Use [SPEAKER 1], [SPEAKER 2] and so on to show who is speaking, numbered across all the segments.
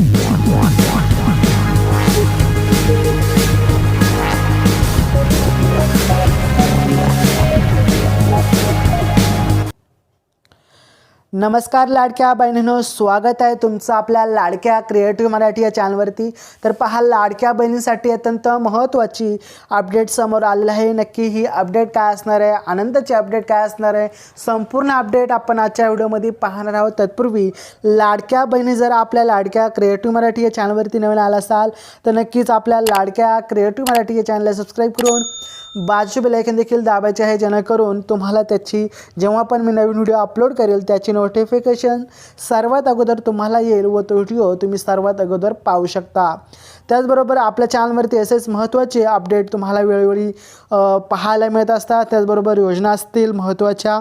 [SPEAKER 1] one, one. नमस्कार लाडक्या बहिणीनो स्वागत आहे तुमचं आपल्या लाडक्या क्रिएटिव्ह मराठी या चॅनलवरती तर पहा लाडक्या बहिणींसाठी अत्यंत महत्त्वाची अपडेट समोर आलेलं आहे. नक्की ही अपडेट काय असणार आहे? आनंदाची अपडेट काय असणार आहे? संपूर्ण अपडेट आपण आजच्या व्हिडिओमध्ये पाहणार आहोत. तत्पूर्वी लाडक्या बहिणी जर आपल्या लाडक्या क्रिएटिव्ह मराठी या चॅनलवरती नवीन आला असाल तर नक्कीच आपल्या लाडक्या क्रिएटिव्ह मराठी या चॅनलला सबस्क्राईब करून बाजू बेलायकन देखील दाबायचे आहे जेणेकरून तुम्हाला त्याची जेव्हा पण मी नवीन व्हिडिओ अपलोड करेल त्याची नोटिफिकेशन सर्वात अगोदर तुम्हाला येईल व तो व्हिडिओ तुम्ही सर्वात अगोदर पाहू शकता. त्याचबरोबर आपल्या चॅनलवरती असेच महत्त्वाचे अपडेट तुम्हाला वेळोवेळी पाहायला मिळत असतात. त्याचबरोबर योजना असतील महत्त्वाच्या.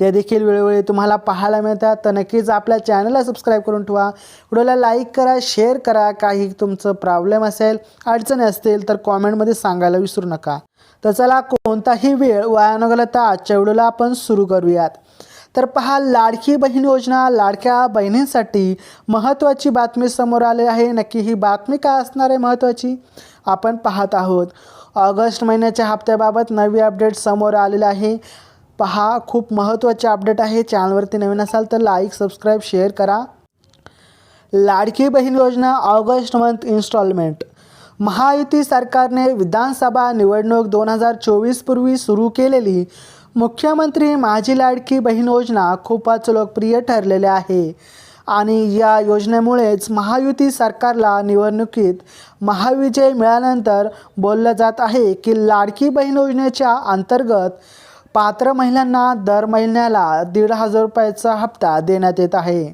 [SPEAKER 1] ते देखील वेळोवेळी तुम्हाला पाहायला मिळतात. तर नक्कीच आपल्या चॅनलला सबस्क्राईब करून ठेवा. व्हिडिओला लाईक करा शेअर करा. काही तुमचं प्रॉब्लेम असेल अडचणी असतील तर कॉमेंटमध्ये सांगायला विसरू नका. तर चला कोणताही वेळ वाया न घालवता आजच्या व्हिडिओला आपण सुरू करूयात. तर पहा लाडकी बहीण योजना लाडक्या बहिणींसाठी महत्त्वाची बातमी समोर आली आहे. नक्की ही बातमी काय असणार आहे महत्त्वाची? आपण पाहत आहोत. ऑगस्ट महिन्याच्या हप्त्याबाबत नवी अपडेट समोर आलेलं आहे. पहा खूप महत्त्वाचे अपडेट आहे. चॅनलवरती नवीन असाल तर लाईक सबस्क्राईब शेअर करा. लाडकी बहीण योजना ऑगस्ट मंथ इन्स्टॉलमेंट महायुती सरकारने विधानसभा निवडणूक दोन हजार चोवीसपूर्वी सुरू केलेली मुख्यमंत्री माझी लाडकी बहीण योजना खूपच लोकप्रिय ठरलेली आहे. आणि या योजनेमुळेच महायुती सरकारला निवडणुकीत महाविजय मिळाल्यानंतर बोललं जात आहे की लाडकी बहीण योजनेच्या अंतर्गत पात्र महिलांना दर महिन्याला दीड हजार रुपयाचा हप्ता देण्यात येत आहे.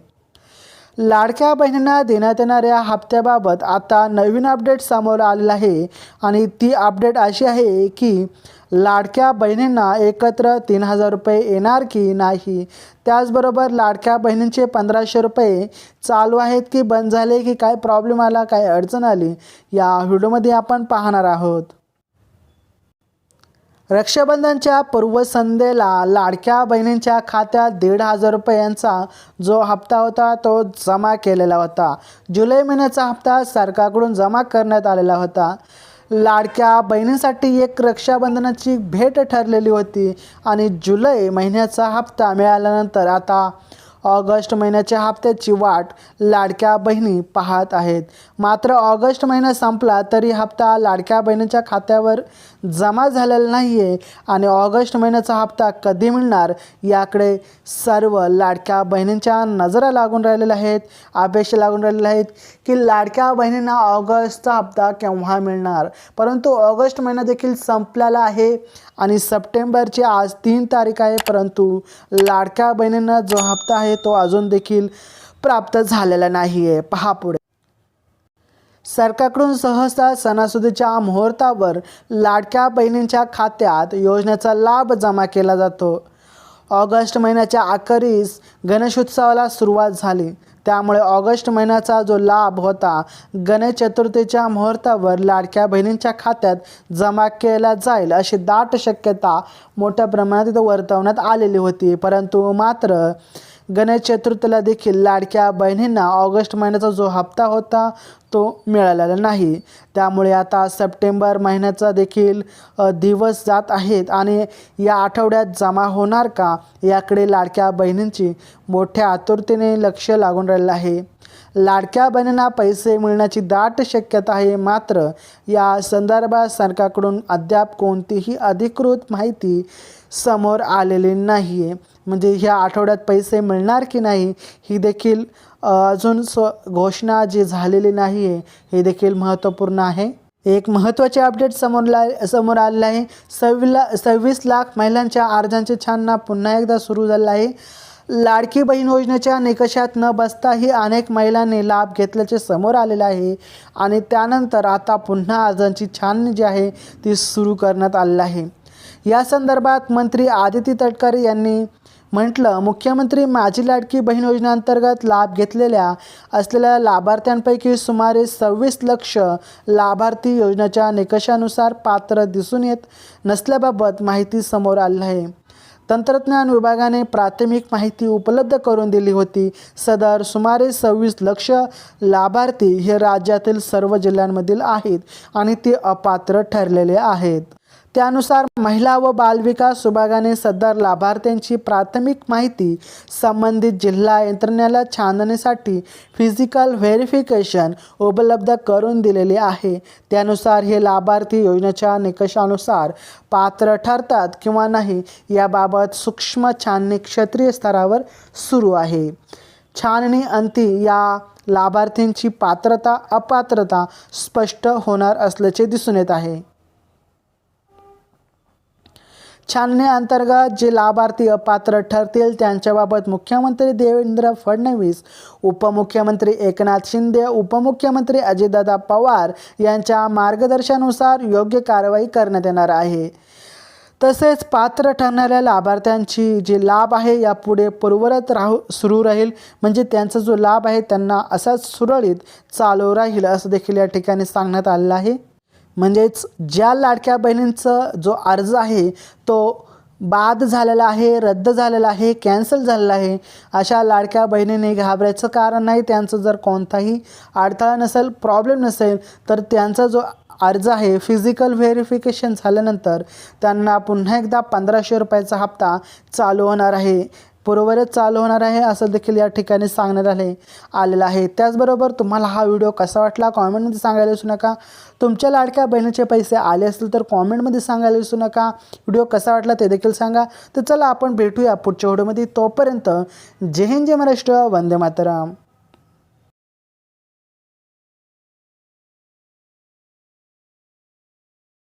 [SPEAKER 1] लाडक्या बहिणींना देण्यात येणाऱ्या हप्त्याबाबत आता नवीन अपडेट समोर आलेलं आहे आणि ती अपडेट अशी आहे की लाडक्या बहिणींना एकत्र तीन हजार रुपये येणार की नाही? त्याचबरोबर लाडक्या बहिणींचे पंधराशे रुपये चालू आहेत की बंद झाले की काय प्रॉब्लेम आला काय अडचण आली? या व्हिडिओमध्ये आपण पाहणार आहोत. रक्षाबंधनच्या पूर्वसंध्येला लाडक्या बहिणींच्या खात्यात दीड हजार रुपयांचा जो हप्ता होता तो जमा केलेला होता. जुलै महिन्याचा हप्ता सरकारकडून जमा करण्यात आलेला होता. लाडक्या बहिणींसाठी एक रक्षाबंधनाची भेट ठरलेली होती आणि जुलै महिन्याचा हप्ता मिळाल्यानंतर आता ऑगस्ट महिन्याच्या हप्त्याची वाट लाडक्या बहिणी पाहत आहेत. मात्र ऑगस्ट महिना संपला तरी हप्ता लाडक्या बहिणीच्या खात्यावर जमा झालेला नाही आहे आणि ऑगस्ट महिन्याचा हप्ता कधी मिळणार याकडे सर्व लाडक्या बहिणींच्या नजरा लागून राहिलेल्या आहेत. अपेक्षा लागून राहिलेल्या आहेत की लाडक्या बहिणींना ऑगस्टचा हप्ता केव्हा मिळणार? परंतु ऑगस्ट महिना देखील संपलेला आहे आणि सप्टेंबरची आज तीन तारीख आहे. परंतु लाडक्या बहिणींना जो हप्ता आहे तो अजून देखील प्राप्त झालेला नाही आहे पहा पुढे. सरकारकडून सहसा सणासुदीच्या मुहूर्तावर लाडक्या बहिणींच्या खात्यात योजनेचा लाभ जमा केला जातो. ऑगस्ट महिन्याच्या अखेरीस गणेशोत्सवाला सुरुवात झाली. त्यामुळे ऑगस्ट महिन्याचा जो लाभ होता गणेश चतुर्थीच्या मुहूर्तावर लाडक्या बहिणींच्या खात्यात जमा केला जाईल अशी दाट शक्यता मोठ्या प्रमाणात इथं वर्तवण्यात आलेली होती. परंतु मात्र गणेश चतुर्थीला देखील लाडक्या बहिणींना ऑगस्ट महिन्याचा जो हप्ता होता तो मिळालेला नाही. त्यामुळे आता सप्टेंबर महिन्याचा देखील दिवस जात आहेत आणि या आठवड्यात जमा होणार का याकडे लाडक्या बहिणींची मोठ्या आतुरतेने लक्ष लागून राहिलं आहे. लाडक्या बहिणींना पैसे मिळण्याची दाट शक्यता आहे मात्र या संदर्भात सरकारकडून अद्याप कोणतीही अधिकृत माहिती समोर आलेली नाही आहे म्हणजे ह्या आठवड्यात पैसे मिळणार की नाही ही देखील अजून स्व घोषणा जी झालेली नाही आहे हे देखील महत्त्वपूर्ण आहे. एक महत्त्वाचे अपडेट समोर ला समोर आलेलं आहे. सव्वीला सव्वीस लाख महिलांच्या अर्जांची छानना पुन्हा एकदा सुरू झालं आहे. लाडकी बहीण योजनेच्या निकषात न बसताही अनेक महिलांनी लाभ घेतल्याचे समोर आलेलं आहे. आणि त्यानंतर आता पुन्हा अर्जांची छाननी जी आहे ती सुरू करण्यात आलेली आहे. या संदर्भात मंत्री आदिती तटकरे यांनी म्हटलं मुख्यमंत्री माझी लाडकी बहीण योजनेअंतर्गत लाभ घेतलेल्या असलेल्या लाभार्थ्यांपैकी सुमारे सव्वीस लक्ष लाभार्थी योजनेच्या निकषानुसार पात्र दिसून येत नसल्याबाबत माहिती समोर आली आहे. तंत्रज्ञान विभागाने प्राथमिक माहिती उपलब्ध करून दिली होती. सदर सुमारे सव्वीस लक्ष लाभार्थी हे राज्यातील सर्व जिल्ह्यांमधील आहेत आणि ते अपात्र ठरलेले आहेत. त्यानुसार महिला व बालविकास विभागाने सदर लाभार्थ्यांची प्राथमिक माहिती संबंधित जिल्हा यंत्रणेला छाननीसाठी फिजिकल व्हेरिफिकेशन उपलब्ध करून दिलेले आहे. त्यानुसार हे लाभार्थी योजनेच्या निकषानुसार पात्र ठरतात किंवा नाही याबाबत सूक्ष्म छाननी क्षेत्रीय स्तरावर सुरू आहे. छाननी अंती या लाभार्थींची पात्रता अपात्रता स्पष्ट होणार असल्याचे दिसून येत आहे. छाननीअंतर्गत जे लाभार्थी अपात्र ठरतील त्यांच्याबाबत मुख्यमंत्री देवेंद्र फडणवीस उपमुख्यमंत्री एकनाथ शिंदे उपमुख्यमंत्री अजितदादा पवार यांच्या मार्गदर्शनानुसार योग्य कारवाई करण्यात येणार आहे. तसेच पात्र ठरणाऱ्या लाभार्थ्यांची जे लाभ आहे यापुढे पूर्वरत राहू सुरू राहील. म्हणजे त्यांचा जो लाभ आहे त्यांना असाच सुरळीत चालू राहील असं देखील या ठिकाणी सांगण्यात आलेलं आहे. म्हणजेच ज्या लाडक्या बहिणींचं जो अर्ज आहे तो बाद झालेला आहे रद्द झालेला आहे कॅन्सल झालेला आहे अशा लाडक्या बहिणीने घाबरायचं कारण नाही. त्यांचं जर कोणताही अडथळा नसेल प्रॉब्लेम नसेल तर त्यांचा जो अर्ज आहे फिजिकल व्हेरिफिकेशन झाल्यानंतर त्यांना पुन्हा एकदा पंधराशे रुपयाचा हप्ता चालू होणार आहे. बरोबरच चालू होणार आहे असं देखील या ठिकाणी सांगण्यात आले आलेलं आहे. त्याचबरोबर तुम्हाला हा व्हिडिओ कसा वाटला कॉमेंटमध्ये सांगायला विसरू नका. तुमच्या लाडक्या बहिणीचे पैसे आले असतील तर कॉमेंटमध्ये सांगायला विसरू नका. व्हिडिओ कसा वाटला ते देखील सांगा. तर चला आपण भेटूया पुढच्या व्हिडिओमध्ये. तोपर्यंत जय हिंद जय महाराष्ट्र वंदे मातरम.